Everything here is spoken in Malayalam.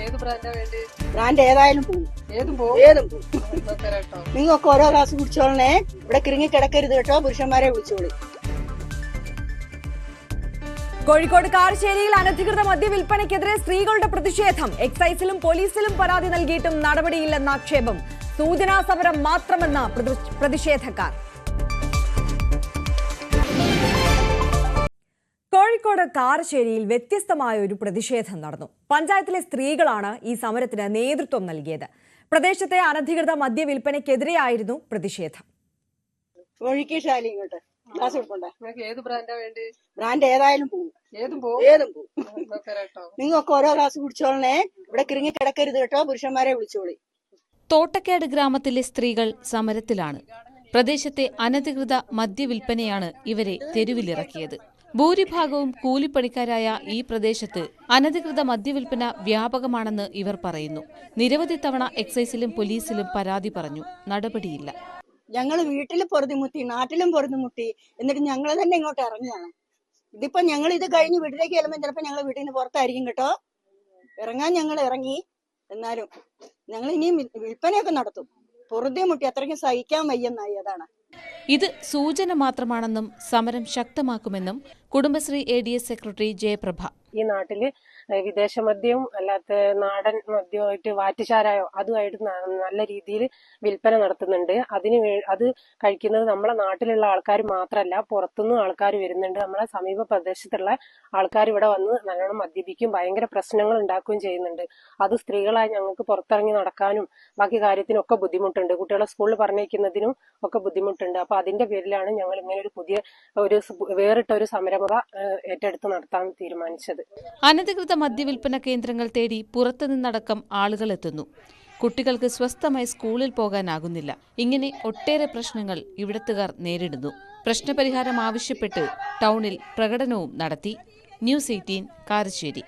ഏത് ബ്രാൻഡാ വേണ്ടി? ബ്രാൻഡ് ഏതായാലും പോകും ഏതും പോകും ഏതും പോകും നിങ്ങൾക്ക് ഓരോ ഗ്ലാസ് കുടിച്ചോളണേ. ഇവിടെ കിറങ്ങി കിടക്കരുത് കേട്ടോ. പുരുഷന്മാരെ വിളിച്ചോളി. കോഴിക്കോട് കാർശ്ശേരിയിൽ അനധികൃത മദ്യവിൽപ്പനയ്ക്കെതിരെ സ്ത്രീകളുടെ പ്രതിഷേധം. എക്സൈസിലും പോലീസിലും പരാതി നൽകിയിട്ടും നടപടിയില്ലെന്ന ആക്ഷേപം. സൂചനാ സമരം മാത്രമെന്ന പ്രതി- പ്രതിഷേധക്കാർ. കോഴിക്കോട് കാർശ്ശേരിയിൽ വ്യത്യസ്തമായ ഒരു പ്രതിഷേധം നടന്നു. പഞ്ചായത്തിലെ സ്ത്രീകളാണ് ഈ സമരത്തിന് നേതൃത്വം നൽകിയത്. പ്രദേശത്തെ അനധികൃത മദ്യവിൽപ്പനയ്ക്കെതിരെയായിരുന്നു പ്രതിഷേധം. ഒഴുകിഷാലി ഇങ്ങോട്ട്. നിങ്ങൾക്ക് ഏത് ബ്രാൻഡാ വേണ്ടി? ബ്രാൻഡ് ഏതായാലും പോകും. ഏതും പോകും? ഏതും പോകും. നിങ്ങൾക്ക് ഓരോ ഗ്ലാസ് കുടിച്ചോളണേ. ഇവിടെ കിറങ്ങി കിടക്കരുത് കേട്ടോ. പുരുഷന്മാരെ വിളിച്ചോളി. തോട്ടക്കാട് ഗ്രാമത്തിലെ സ്ത്രീകൾ സമരത്തിലാണ്. പ്രദേശത്തെ അനധികൃത മദ്യവിൽപ്പനയാണ് ഇവരെ തെരുവിലിറക്കിയത്. ഭൂരിഭാഗവും കൂലിപ്പണിക്കാരായ ഈ പ്രദേശത്ത് അനധികൃത മദ്യവിൽപ്പന വ്യാപകമാണെന്ന് ഇവർ പറയുന്നു. നിരവധി തവണ എക്സൈസിലും പോലീസിലും പരാതി പറഞ്ഞു. നടപടിയില്ല. ഞങ്ങൾ വീട്ടിൽ പൊറുതിമുട്ടി നാട്ടിലും പൊറുതിമുട്ടി എന്നിട്ട് ഞങ്ങൾ തന്നെ ഇങ്ങോട്ട് ഇറങ്ങിയാണ് ഇതിപ്പോ ഞങ്ങൾ ഇത് കഴിഞ്ഞ് വീട്ടിലേക്ക് ചെല്ലുമ്പോൾ ചിലപ്പോൾ ഞങ്ങൾ വീട്ടിൽ നിന്ന് പുറത്തായിരിക്കും കേട്ടോ. ഇറങ്ങാൻ ഞങ്ങൾ ഇറങ്ങി. എന്നാലും ഞങ്ങൾ ഇനിയും വിൽ- വിൽപ്പനയൊക്കെ നടത്തും. പൊറുതിമുട്ടി അത്രയ്ക്കും സഹിക്കാൻ വയ്യെന്നായി അതാണ്. ഇത് സൂചന മാത്രമാണെന്നും സമരം ശക്തമാക്കുമെന്നും Kudumbashree A D S secretary Jayaprabha. ഈ നാട്ടിൽ വിദേശ മദ്യവും അല്ലാത്ത നാടൻ മദ്യമായിട്ട് വാറ്റുചാരായോ അതുമായിട്ട് നല്ല രീതിയിൽ വിൽപ്പന നടത്തുന്നുണ്ട്. അതിന് അത് കഴിക്കുന്നത് നമ്മളെ നാട്ടിലുള്ള ആൾക്കാർ മാത്രമല്ല പുറത്തുനിന്നും ആൾക്കാർ വരുന്നുണ്ട്. നമ്മളെ സമീപ പ്രദേശത്തുള്ള ആൾക്കാർ ഇവിടെ വന്ന് നല്ലോണം മദ്യപിക്കും ഭയങ്കര പ്രശ്നങ്ങൾ ഉണ്ടാക്കുകയും ചെയ്യുന്നുണ്ട്. അത് സ്ത്രീകളായി ഞങ്ങൾക്ക് പുറത്തിറങ്ങി നടക്കാനും ബാക്കി കാര്യത്തിനൊക്കെ ബുദ്ധിമുട്ടുണ്ട്. കുട്ടികളെ സ്കൂളിൽ പറഞ്ഞേക്കുന്നതിനും ഒക്കെ ബുദ്ധിമുട്ടുണ്ട്. അപ്പൊ അതിന്റെ പേരിലാണ് ഞങ്ങൾ ഇങ്ങനെ ഒരു പുതിയ ഒരു വേറിട്ട ഒരു സമരമുറ ഏഹ് ഏറ്റെടുത്ത് നടത്താൻ തീരുമാനിച്ചത്. അനധികൃത മദ്യവിൽപ്പന കേന്ദ്രങ്ങൾ തേടി പുറത്തുനിന്നടക്കം ആളുകൾ എത്തുന്നു. കുട്ടികൾക്ക് സ്വസ്ഥമായി സ്കൂളിൽ പോകാനാകുന്നില്ല. ഇങ്ങനെ ഒട്ടേറെ പ്രശ്നങ്ങൾ ഇവിടത്തുകാർ നേരിടുന്നു. പ്രശ്നപരിഹാരം ആവശ്യപ്പെട്ട് ടൗണിൽ പ്രകടനവും നടത്തി. News eighteen Karassery.